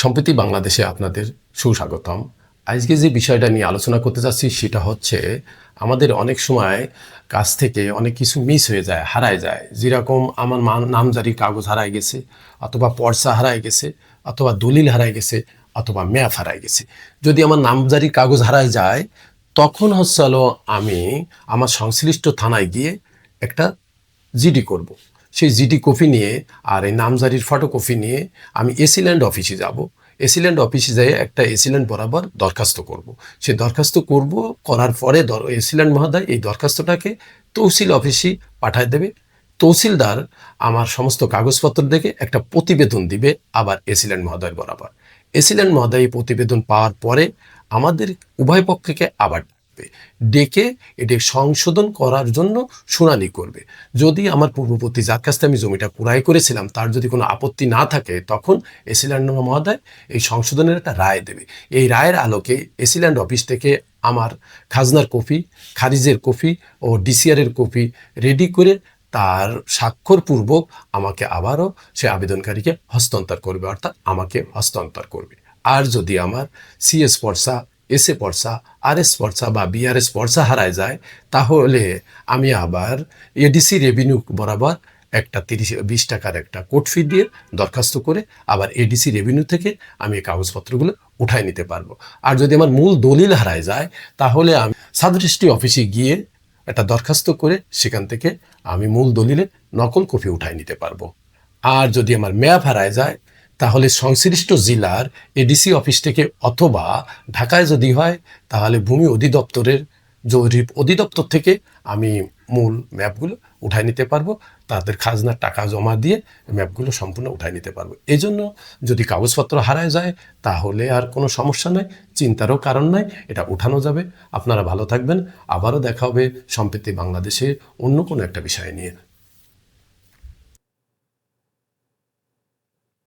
সম্প্রতি বাংলাদেশে আপনাদের সুস্বাগতম। আজকে যে বিষয়টা নিয়ে আলোচনা করতে যাচ্ছি সেটা হচ্ছে, আমাদের অনেক সময় কাছ থেকে অনেক কিছু মিস হয়ে যায়, হারায় যায়। যেরকম আমার নামজারি কাগজ হারায় গেছে, অথবা পর্সা হারায় গেছে, অথবা দলিল হারায় গেছে, অথবা ম্যাপ হারায় গেছে। যদি আমার নামজারি কাগজ হারায় যায়, তখন হচ্ছে আমি আমার সংশ্লিষ্ট থানায় গিয়ে একটা জিডি করব। সেই জিডি কপি নিয়ে আর এই নামজারির ফটোকপি নিয়ে আমি এসিল্যান্ড অফিসে যাব। এসিল্যান্ড অফিসে যেয়ে একটা এসিল্যান্ড বরাবর দরখাস্ত করব। সে দরখাস্ত করব, করার পরে এসিল্যান্ড মহোদয় এই দরখাস্তটাকে তহসিল অফিসে পাঠায় দেবে। তহসিলদার আমার সমস্ত কাগজপত্র দেখে একটা প্রতিবেদন দিবে আবার এসিল্যান্ড মহোদয়ের বরাবর। এসিল্যান্ড মহোদয় এই প্রতিবেদন পাওয়ার পরে আমাদের উভয় পক্ষকে আবার ডাকবে ডেকে এটি সংশোধন করার জন্য শুনানি করবে। যদি আমার পূর্ববর্তী যার কাছ আমি জমিটা ক্রয় করেছিলাম, তার যদি কোনো আপত্তি না থাকে, তখন এসিল্যান্ড মহোদয় এই সংশোধনের একটা রায় দেবে। এই রায়ের আলোকে এসিল্যান্ড অফিস থেকে আমার খাজনার কপি, খারিজের কপি ও ডিসিআরের কপি রেডি করে তার স্বাক্ষরপূর্বক আমাকে আবারও সে আবেদনকারীকে হস্তান্তর করবে, অর্থাৎ আমাকে হস্তান্তর করবে। আর যদি আমার সিএস পর্সা এসএ আর এস পর্সা বা বিআরএস পর্সা হারায় যায়, তাহলে আমি আবার এডিসি রেভিনিউ বরাবর একটা তিরিশ, বিশ টাকার একটা কোড ফি দিয়ে দরখাস্ত করে আবার এডিসি রেভিনিউ থেকে আমি এই কাগজপত্রগুলো উঠায় নিতে পারব। আর যদি আমার মূল দলিল হারায় যায়, তাহলে আমি সাদৃষ্টি অফিসে গিয়ে একটা দরখাস্ত করে সেখান থেকে আমি মূল দলিলে নকল কপি উঠায় নিতে পারব। আর যদি আমার ম্যাপ হারায় যায় তাহলে সংশ্লিষ্ট জেলার এডিসি অফিস থেকে অথবা ঢাকায় যদি হয়, তাহলে ভূমি অধিদপ্তরের জরিপ অধিদপ্তর থেকে আমি মূল ম্যাপগুলো উঠায় নিতে পারব। তাদের খাজনার টাকা জমা দিয়ে ম্যাপগুলো সম্পূর্ণ উঠায় নিতে পারব। এই জন্য যদি কাগজপত্র হারায় যায়, তাহলে আর কোনো সমস্যা নাই, চিন্তারও কারণ নাই, এটা উঠানো যাবে। আপনারা ভালো থাকবেন। আবারও দেখা হবে সম্প্রতি বাংলাদেশে অন্য কোনো একটা বিষয় নিয়ে।